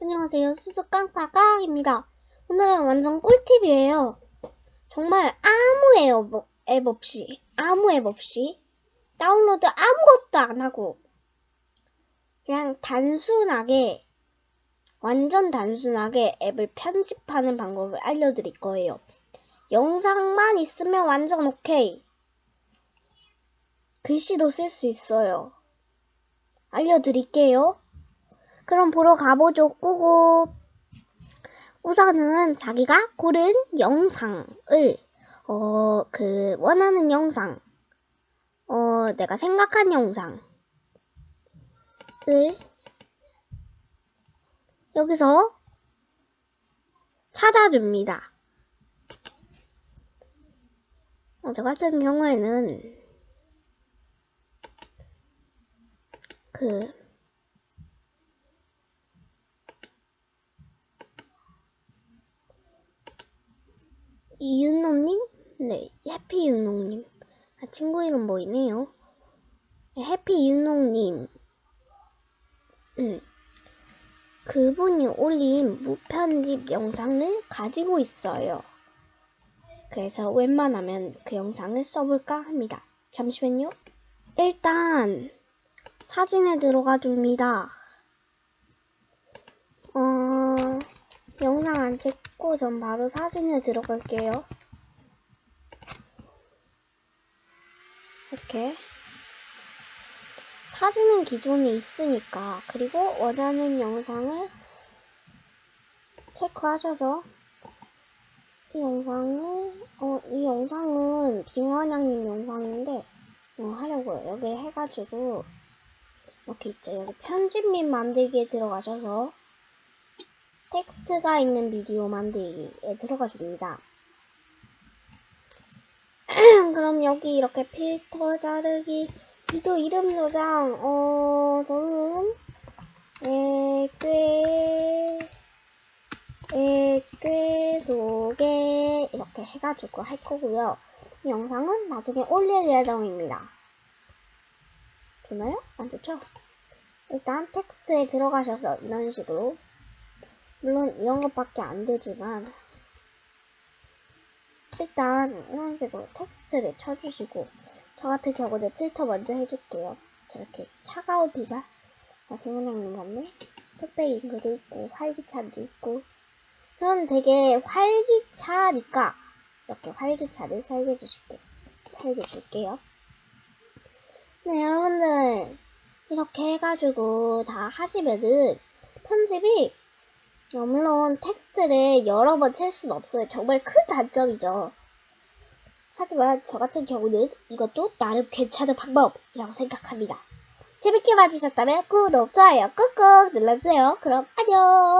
안녕하세요. 수수깡파깡입니다. 오늘은 완전 꿀팁이에요. 정말 아무 앱, 없이, 아무 앱 없이, 다운로드 아무것도 안 하고, 그냥 단순하게, 완전 단순하게 앱을 편집하는 방법을 알려드릴 거예요. 영상만 있으면 완전 오케이. 글씨도 쓸 수 있어요. 알려드릴게요. 그럼 보러 가보죠. 꾸고. 우선은 자기가 고른 영상을, 어, 그, 원하는 영상, 어, 내가 생각한 영상을 여기서 찾아줍니다. 어, 저 같은 경우에는 그, 이윤노님? 네, 해피윤농님. 아, 친구 이름 보이네요. 해피윤농님. 음. 그분이 올린 무편집 영상을 가지고 있어요. 그래서 웬만하면 그 영상을 써볼까 합니다. 잠시만요. 일단, 사진에 들어가 줍니다. 어, 영상 안 찍 고 전 바로 사진에 들어갈게요. 이렇게. 사진은 기존에 있으니까, 그리고 원하는 영상을 체크하셔서, 이 영상을, 어, 이 영상은 빙원양님 영상인데, 어, 하려고요. 여기 해가지고, 이렇게 있죠. 여기 편집 및 만들기에 들어가셔서, 텍스트가 있는 비디오 만들기에 들어가 줍니다. 그럼 여기 이렇게 필터 자르기, 비디오 이름 저장, 어, 저는, 에, 꽤, 에, 꽤 속에 이렇게 해가지고 할 거고요. 이 영상은 나중에 올릴 예정입니다. 좋나요? 안 좋죠? 일단 텍스트에 들어가셔서 이런 식으로 물론 이런 것밖에 안 되지만 일단 이런 식으로 텍스트를 쳐주시고 저 같은 경우는 필터 먼저 해줄게요. 저렇게 차가운 비가 아, 김은영님 같네. 흑백 잉크도 있고 활기찬도 있고 저는 되게 활기차니까 이렇게 활기차를 살려주실게요. 살려줄게요. 네 여러분들 이렇게 해가지고 다 하시면은 편집이 어, 물론 텍스트를 여러 번칠 수는 없어요. 정말 큰 단점이죠. 하지만 저 같은 경우는 이것도 나름 괜찮은 방법이라고 생각합니다. 재밌게 봐주셨다면 구독, 좋아요 꾹꾹 눌러주세요. 그럼 안녕!